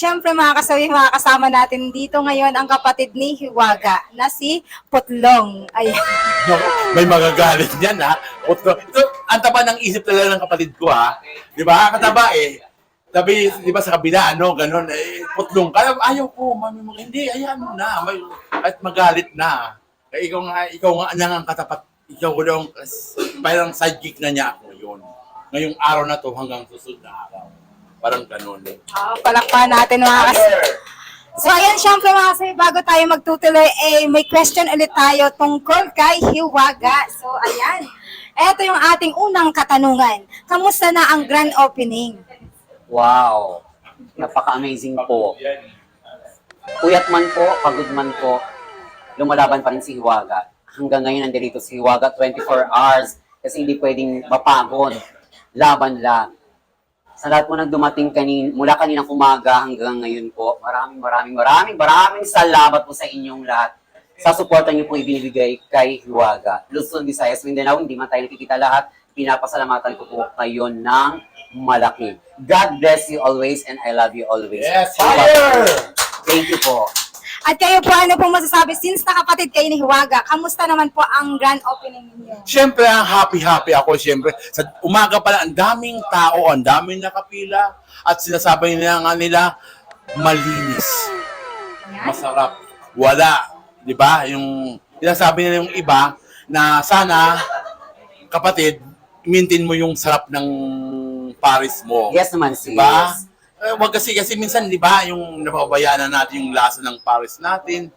Siyempre mga kasawi, mga kasama natin dito ngayon ang kapatid ni Hiwaga na si Putlong. Ayan. May magagalit niyan ha. Putlo. Ito, ang taba ng isip talaga ng kapatid ko ha. Di ba? Kataba eh. Sabi, di ba sa kabila, ano, ganun, eh, putlong ka. Ayaw ko, mami mo, hindi, ayan na. May, at magalit na. Eh, ikaw nga, ikaw nga lang ang katapat. Ikaw ko lang, parang sidekick na niya ako ngayon. Ngayong araw na to hanggang susunod na araw. Parang ganun. Ah, palakpan natin mga kasawi. So ayan, syempre mga kasawi, bago tayo magtutuloy, eh, may question ulit tayo tungkol kay Hiwaga. So ayan, eto yung ating unang katanungan. Kamusta na ang grand opening? Wow! Napaka-amazing po. Puyat man po, pagod man po, lumalaban pa rin si Hiwaga. Hanggang ngayon nandito si Hiwaga 24 hours kasi hindi pwedeng mapagod. Laban lang. Sa lahat po nang dumating kanin, mula kaninang umaga hanggang ngayon po, maraming maraming maraming maraming salamat po sa inyong lahat sa suporta niyo po ibinibigay kay Hiwaga. Luzon, Visayas, Mindanao, hindi man tayo nakikita lahat. Pinapasalamatan ko po kayo ng malaki. God bless you always and I love you always. Yes, fire! Thank you po. At kayo po, ano pong masasabi? Since nakapatid kayo ni Hiwaga, kamusta naman po ang grand opening ninyo? Siyempre, ang happy-happy ako, siyempre. Sa umaga pa lang, ang daming tao, ang daming nakapila. At sinasabi nila nga nila, malinis, masarap, wala. Di ba? Yung, sinasabi nila yung iba, na sana, kapatid, maintain mo yung sarap ng Paris mo. Yes naman, sis. Diba? Eh, wag kasi, kasi minsan, di ba, yung napabayaan na natin yung lasa ng Paris natin,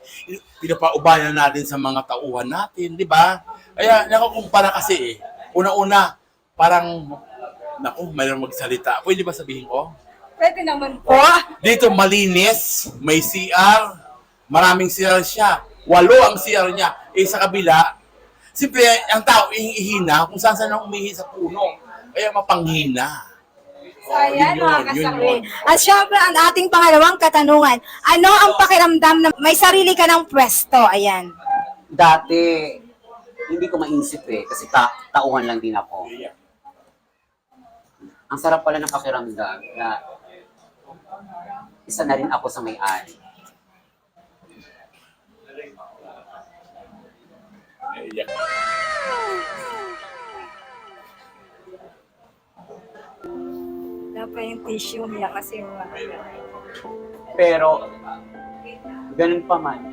pinapaubayan natin sa mga tauhan natin, di ba? Kaya, nakukumpara kasi eh. Una-una, parang, naku, mayroong magsalita. Pwede ba sabihin ko? Pwede naman po. Dito malinis, may CR, maraming CR siya. Walo ang CR niya. Eh sa kabila, simple ang tao ihina kung saan saan ang umihi sa puno. Kaya mapanghina. So, ayan, Yun mga kasabi. At syempre, ang ating pangalawang katanungan, ano ang pakiramdam na may sarili ka ng pwesto? Ayan. Dati, hindi ko maisip eh, kasi ta tauhan lang din ako. Ang sarap pala ng pakiramdam na isa na rin ako sa may-ari. Iyak. Wala pa yung tissue niya kasi mga... Pero, ganun pa man,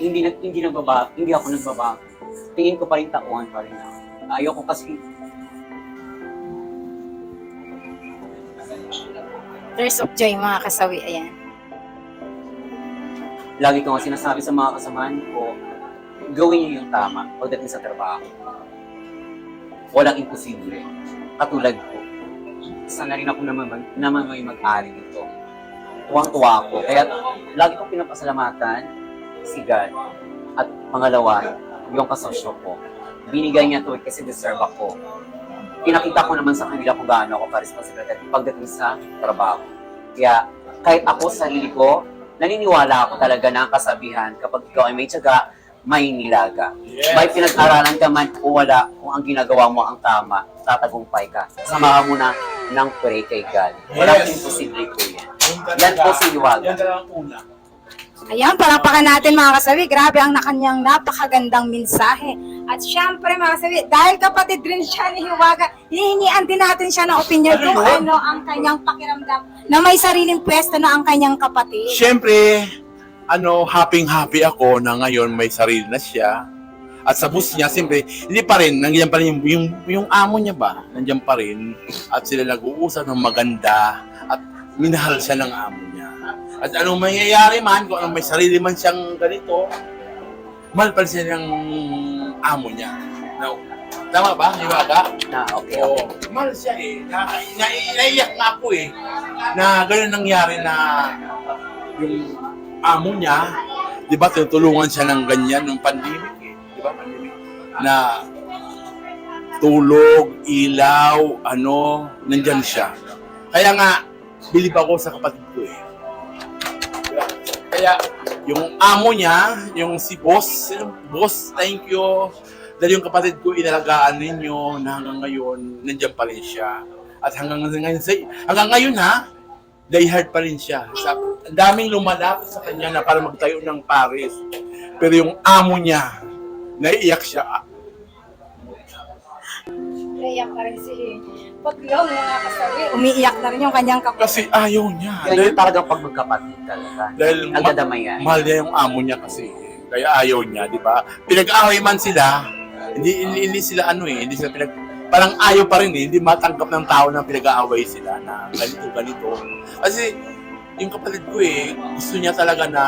hindi na, hindi nagbabago, hindi ako nagbabago. Tingin ko pa rin tauhan pa rin ako. Ayoko kasi, Tears of joy, mga kasawi. Ayan. lagi ko nga sinasabi sa mga kasamahan ko, gawin niyo yung tama pagdating sa trabaho. Walang imposible. Katulad ko. Sana rin ako naman, naman may mag-ari dito. Tuwang-tuwa ako. Kaya lagi kong pinapasalamatan si God. At pangalawa, yung kasosyo ko. Binigay niya to kasi deserve ako. Pinakita ko naman sa kanila kung gaano ako ka-responsible pagdating sa trabaho. Kaya kahit ako sa sarili ko, naniniwala ako talaga na ang kasabihan kapag ikaw ay may tiyaga, may nilaga. Yes. May pinag-aralan ka man o wala, kung ang ginagawa mo ang tama, tatagumpay ka. Samahan mo na ng pray kay God. Walang Yes. imposible ko yan. Yan po si Iwaga. Yan talaga ang una. Ayan, palakpakan natin mga kasawi. Grabe ang nakanyang napakagandang mensahe. At syempre mga kasawi, dahil kapatid rin siya ni Hiwaga, hihingian din natin siya ng opinion Ano kung ano ang kanyang pakiramdam na may sariling pwesto na ang kanyang kapatid. Siyempre, ano, happy-happy ako na ngayon may sarili na siya. At sa bus niya, siyempre, hindi pa rin, nandiyan pa rin yung, yung, yung amo niya ba? Nandiyan pa rin. At sila nag-uusap ng maganda. At minahal siya ng amo niya. At anong mangyayari man, kung anong may sarili man siyang ganito, mahal pa rin siya ng amo niya. No. Tama ba, Iwaga? Na, okay, Oo. okay. Mahal siya eh. Na, na, naiyak nga ako eh. Na gano'n nangyari na yung amo niya, di ba, tutulungan siya ng ganyan nung pandemic eh. Di ba, pandemic? Na tulog, ilaw, ano, nandyan siya. Kaya nga, bilib ako sa kapatid ko eh. Kaya, yung amo niya, yung si boss, yung boss, thank you. Dahil yung kapatid ko inalagaan ninyo na hanggang ngayon, nandiyan pa rin siya. At hanggang ngayon, hanggang ngayon ha, die hard pa rin siya. Sa, daming lumalapit sa kanya na para magtayo ng Paris. Pero yung amo niya, naiiyak siya. Naiyak pa rin si Paglong mga kasawi. Umiiyak na rin yung kanyang kapatid. Kasi ayaw niya. Yan Dahil, yung talagang pag magkapatid talaga. dahil Ang ma- mahal niya yung amo niya kasi. Kaya ayaw niya, di ba? Pinag-away man sila, hindi, hindi, hindi sila ano eh, hindi sila pinag... Parang ayaw pa rin eh, hindi matanggap ng tao na pinag-aaway sila na ganito, ganito. Kasi yung kapatid ko eh, gusto niya talaga na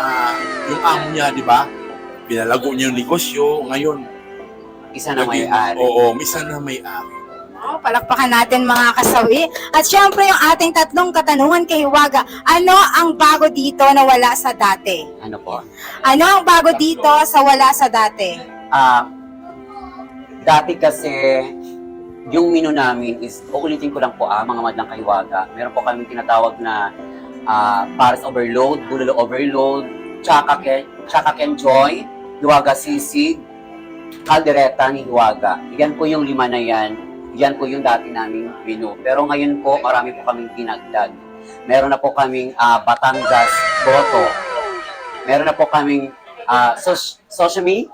yung amo niya, di ba? Pinalago niya yung negosyo, ngayon. Isa na naging- may-ari. Oo, misa na may-ari. Oh, palakpakan natin mga kasawi. At syempre yung ating tatlong katanungan kay Hiwaga, ano ang bago dito na wala sa dati? Ano po? Ano ang bago dito sa wala sa dati? Ah, dati kasi, yung menu namin is, uulitin ko lang po ah, mga madlang kahiwaga. Meron po kami tinatawag na ah, Paris Overload, Bulalo Overload, Chaka Ken, Chaka Ken Joy, Hiwaga Sisig, Caldereta ni Hiwaga. Yan po yung lima na yan. Yan po yung dati naming menu. Pero ngayon po, marami po kaming dinagdag. Meron na po kaming ah, Batangas Boto. Meron na po kaming uh, sos- Soshimi.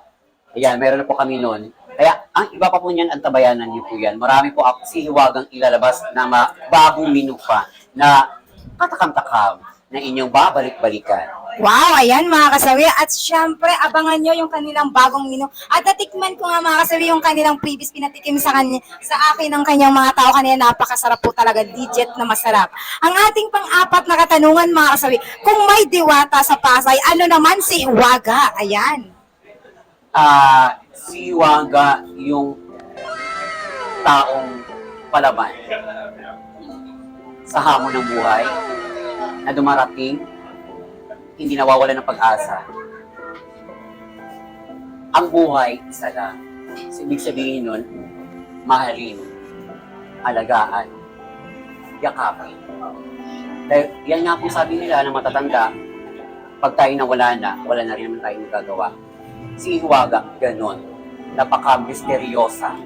Ayan, meron na po kami noon. Kaya, ang iba pa po niyan, ang tabayanan niyo po yan. Marami po ako si Hiwagang ilalabas na bagong menu pa na katakam-takam na inyong babalik-balikan. Wow, ayan mga kasawi. At syempre, abangan nyo yung kanilang bagong menu. At natikman ko nga mga kasawi yung kanilang previous pinatikim sa, kanya, sa akin ng kanyang mga tao kanina. Napakasarap po talaga, digit na masarap. Ang ating pang-apat na katanungan mga kasawi, kung may diwata sa Pasay, ano naman si Hiwaga? Ayan. Ah, si Hiwaga yung taong palaban sa hamon ng buhay na dumarating, hindi nawawala ng pag-asa. Ang buhay, isa lang. So, ibig sabihin nun, mahalin, alagaan, yakapin. Dahil yan nga po sabi nila ng matatanda, pag tayo nawala na, wala na rin naman tayo magagawa. Si Hiwaga, ganon. Napaka-misteryosa.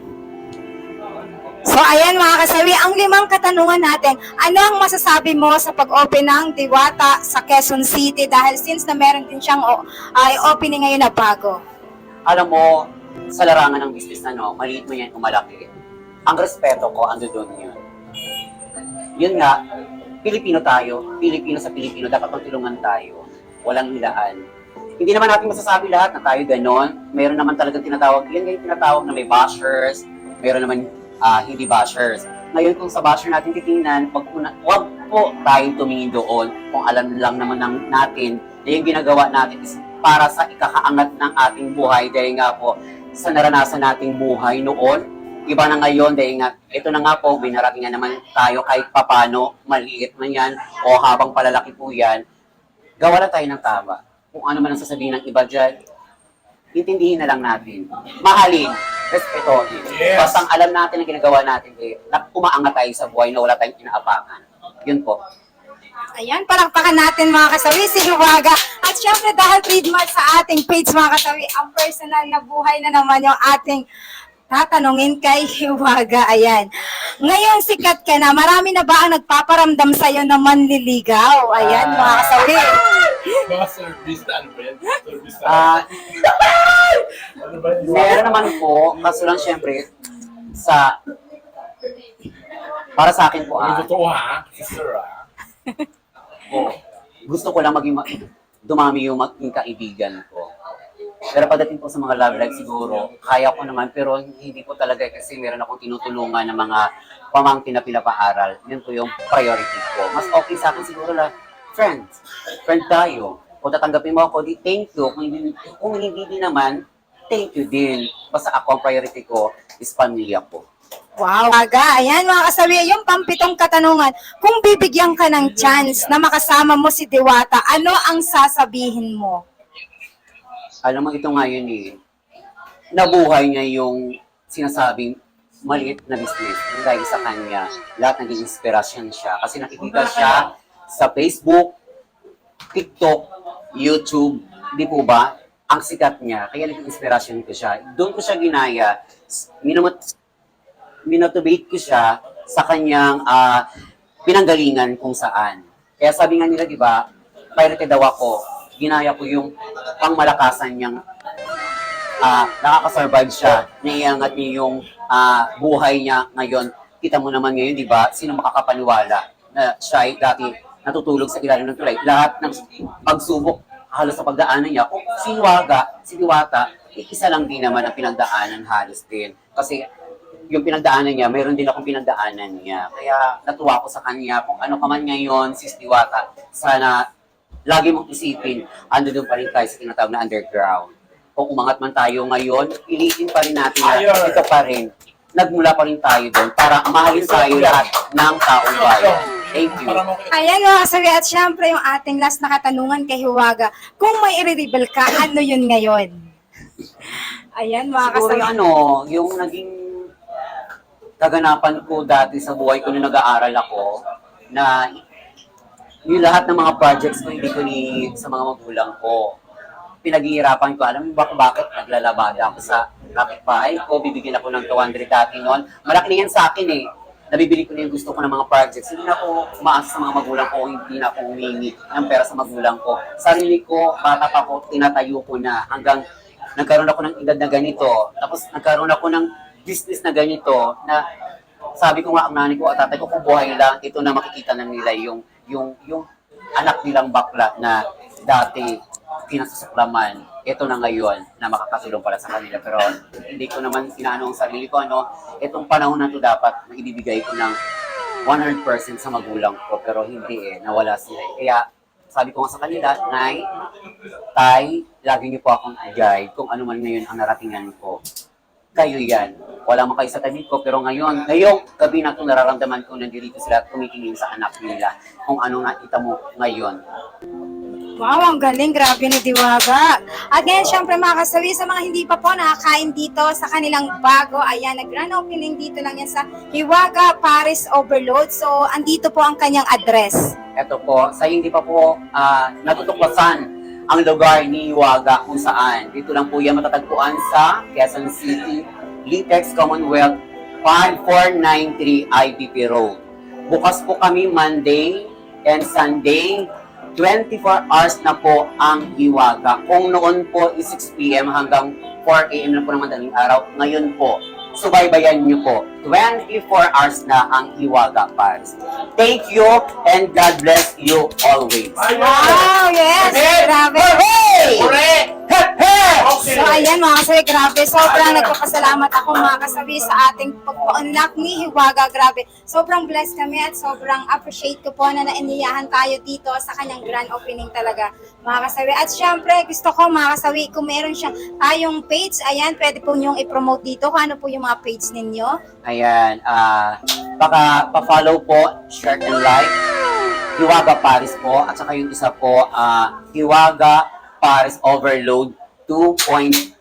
So ayan mga kasawi, ang limang katanungan natin, ano ang masasabi mo sa pag-open ng Diwata sa Quezon City dahil since na meron din siyang ay opening ngayon na bago? Alam mo, sa larangan ng business na no, maliit mo yan o malaki, ang respeto ko, ando doon yun. Yun nga, Pilipino tayo, Pilipino sa Pilipino, dapat magtulungan tayo. Walang hilaan. Hindi naman natin masasabi lahat na tayo ganon. Meron naman talagang tinatawag, yan yung tinatawag na may bashers, meron naman ah, hindi bashers. Ngayon kung sa basher natin titingnan, wag po, na, wag po tayong tumingin doon kung alam lang naman ng natin na yung ginagawa natin is para sa ikakaangat ng ating buhay dahil nga po sa naranasan nating buhay noon, iba na ngayon dahil nga ito na nga po, may narating na naman tayo kahit papano, maliit man yan o habang palalaki po yan, gawa na tayo ng tama. Kung ano man ang sasabihin ng iba dyan, intindihin na lang natin. Mahalin, respetohin. Yes. Basta ang alam natin ang ginagawa natin, eh, na umaangat tayo sa buhay na wala tayong inaapakan. Yun po. Ayan, palakpakan natin mga kasawi, si Hiwaga. At syempre dahil trademark sa ating page mga kasawi, ang personal na buhay na naman yung ating tatanungin kay Hiwaga. Ayan. Ngayon, sikat ka na. Marami na ba ang nagpaparamdam sa'yo na manliligaw? Ayan, mga kasawi. Mga service ba yan? Service na Meron naman po, kaso lang syempre, sa para sa akin po ah, totoo ha? Sister ha? gusto ko lang maging ma- dumami yung maging kaibigan ko. Pero pagdating po sa mga love life siguro, kaya ko naman, pero hindi po talaga kasi meron akong tinutulungan ng mga pamangkin na pinapaaral. Yun po yung priority ko. Mas okay sa akin siguro lang, friends. Friend tayo. Kung tatanggapin mo ako, di thank you. Kung hindi, kung hindi din naman, thank you din. Basta ako, ang priority ko is pamilya ko. Wow. Aga, ayan mga kasawi, yung pampitong katanungan, kung bibigyan ka ng chance na makasama mo si Diwata, ano ang sasabihin mo? alam mo ito ngayon eh, nabuhay niya yung sinasabing maliit na business. Yung dahil sa kanya, lahat naging inspirasyon siya. Kasi nakikita siya sa Facebook, TikTok, YouTube, di po ba? Ang sikat niya, kaya naging inspirasyon ko siya. Doon ko siya ginaya. Minumot, minotobate ko siya sa kanyang ah, pinanggalingan kung saan. Kaya sabi nga nila, di ba, pirated daw ako, ginaya ko yung pangmalakasan niyang ah nakaka-survive siya, naiangat niya yung ah, buhay niya ngayon. Kita mo naman ngayon, di ba, sino makakapaniwala na siya ay dati natutulog sa ilalim ng tulay. Lahat ng pagsubok halos sa pagdaanan niya, kung si Waga, si Diwata, eh, isa lang din naman ang pinagdaanan halos din. Kasi yung pinagdaanan niya, mayroon din akong pinagdaanan niya. Kaya natuwa ko sa kanya, kung ano ka man ngayon, sis Diwata, sana lagi mong isipin, ando doon pa rin tayo sa tinatawag na underground. Kung umangat man tayo ngayon, piliin pa rin natin na ito pa rin. Nagmula pa rin tayo doon para mahalin tayo lahat ng taong bayan. Thank you. Ayan mga kasabi, at syempre yung ating last na katanungan kay Hiwaga, kung may i-reveal ka, ano yun ngayon? Ayan mga Siguro yung ano, yung naging kaganapan ko dati sa buhay ko nung nag-aaral ako, na yung lahat ng mga projects ko hindi ko ni sa mga magulang ko. Pinaghihirapan ko, alam mo ba kung bakit naglalabada ako sa kapitbahay ko, bibigyan ako ng 200 dati noon. Malaki na yan sa akin eh. Nabibili ko na yung gusto ko ng mga projects. Hindi na ako umaasa sa mga magulang ko, hindi na ako humingi ng pera sa magulang ko. Sarili ko, bata pa ko, tinatayo ko na hanggang nagkaroon ako ng edad na ganito. Tapos nagkaroon ako ng business na ganito na sabi ko nga ang nanay ko at tatay ko kung buhay lang, ito na makikita na nila yung yung yung anak nilang bakla na dati kinasusuklaman. Ito na ngayon na makakatulong pala sa kanila. Pero hindi ko naman inaano ang sarili ko. Ano, itong panahon na to dapat na ibibigay ko ng 100% sa magulang ko. Pero hindi eh, nawala sila. eh. Kaya sabi ko nga sa kanila, Nay, Tay, lagi niyo po akong guide kung ano man ngayon ang naratingan ko kayo yan. Wala man kayo sa tabi ko, pero ngayon, ngayong gabi na itong nararamdaman ko, nandito sila tumitingin sa anak nila kung ano nakita mo ngayon. Wow, ang galing. Grabe ni Diwaga. At ngayon, syempre mga kasabi, sa mga hindi pa po nakakain dito sa kanilang bago, ayan, nag-grand opening dito lang yan sa Hiwaga Paris Overload. So, andito po ang kanyang address. Ito po, sa hindi pa po ah, natutuklasan ang lugar ni Iwaga kung saan. Dito lang po yan matatagpuan sa Quezon City, Litex Commonwealth 5493 IBP Road. Bukas po kami Monday and Sunday. 24 hours na po ang Iwaga. Kung noon po is 6 p.m. hanggang 4 a.m. na po ng madaling araw, ngayon po, subaybayan niyo po. 24 hours na ang Iwaga Paris. Thank you and God bless you always. Wow, yes! Grabe. Kasabi, grabe. Sobrang nagpapasalamat ako mga kasabi sa ating pagpa-unlock ni Hiwaga. Grabe. Sobrang blessed kami at sobrang appreciate ko po na nainiyahan tayo dito sa kanyang grand opening talaga mga kasabi. At syempre, gusto ko mga kasabi, kung meron siya tayong page, ayan, pwede po niyong i-promote dito kung ano po yung mga page ninyo. Ayan, ah, baka pa-follow po, share and like. Hiwaga Paris po, at saka yung isa po, ah, Hiwaga Paris Overload 2.0.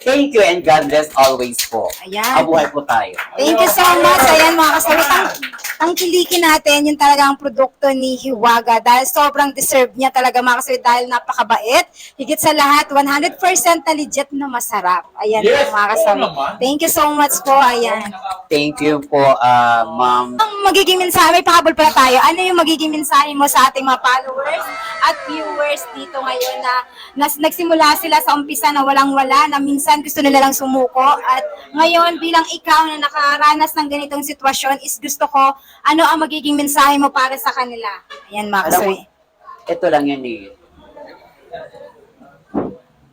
Thank you and God bless always po. Ayan. Mabuhay po tayo. Thank you so much. Ayan mga kasabi, tang, tangkilikin natin yung talagang produkto ni Hiwaga dahil sobrang deserve niya talaga mga kasabi dahil napakabait. Higit sa lahat, 100% na legit na masarap. Ayan Yes, mga naman. Thank you so much po. Ayan. Thank you po, ah, ma'am. Ang magiging mensahe, may pahabol pala tayo. Ano yung magiging mensahe mo sa ating mga followers at viewers dito ngayon na, nas, nagsimula sila sa umpisa na walang-wala, na minsan gusto nila lang sumuko. At ngayon, bilang ikaw na nakaranas ng ganitong sitwasyon, is gusto ko, ano ang magiging mensahe mo para sa kanila? Ayan, kasoy. ito lang yan eh.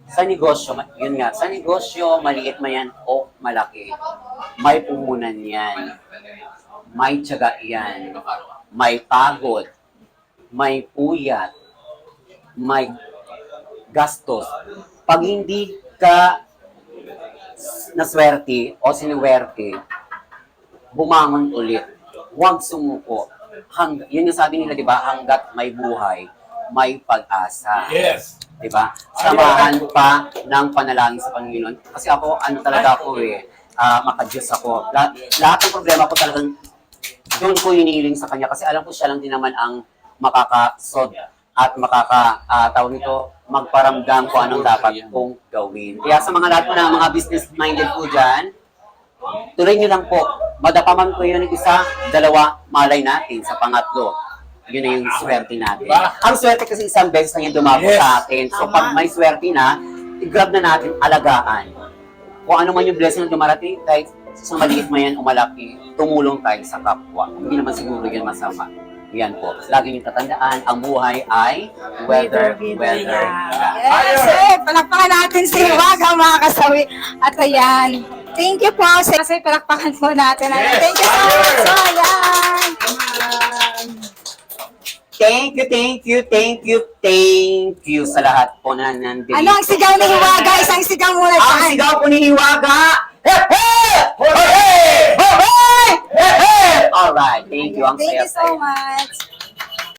Sa negosyo, yun nga, sa negosyo, maliit man yan o malaki, may pumunan yan. May tiyaga yan. May pagod. May puyat. May gastos. Pag hindi ka naswerte o sinuwerte, bumangon ulit. Huwag sumuko. Hang, yun yung sabi nila, di ba? Hanggat may buhay, may pag-asa. Yes. Di ba? Samahan pa ng panalangin sa Panginoon. Kasi ako, ano talaga ako eh, ah, makadiyos ako. Lahat, lahat ng problema ko talagang doon ko hinihiling sa kanya kasi alam ko siya lang din naman ang makakasod at makaka, ah, tawag nito, magparamdam kung anong dapat kong gawin. Kaya sa mga lahat po na mga business-minded po dyan, tuloy niyo lang po madapa man po yun isa, dalawa, malay natin sa pangatlo. Yun na yung swerte natin. Ang swerte kasi isang beses lang yung dumabo Yes. sa atin. So pag may swerte na, i-grab na natin, alagaan. Kung ano man yung blessing na dumarating, kahit sa maliit man yan o malaki, tumulong tayo sa kapwa. Hindi naman siguro yan masama. Yan po. Lagi niyong tatandaan, ang buhay ay weather, weather. Yes, eh, palakpakan natin si Hiwaga mga kasawi. At ayan, thank you po. Kasi palakpakan po natin. Ayan, Thank you so much. So, ayan. Thank you, thank you, thank you, thank you sa lahat po na nandito. Ano ang sigaw ni Hiwaga? Isang sigaw muna Ang dyan. sigaw po ni Hiwaga! Hey! Alright, thank you. Ang Thank you so much.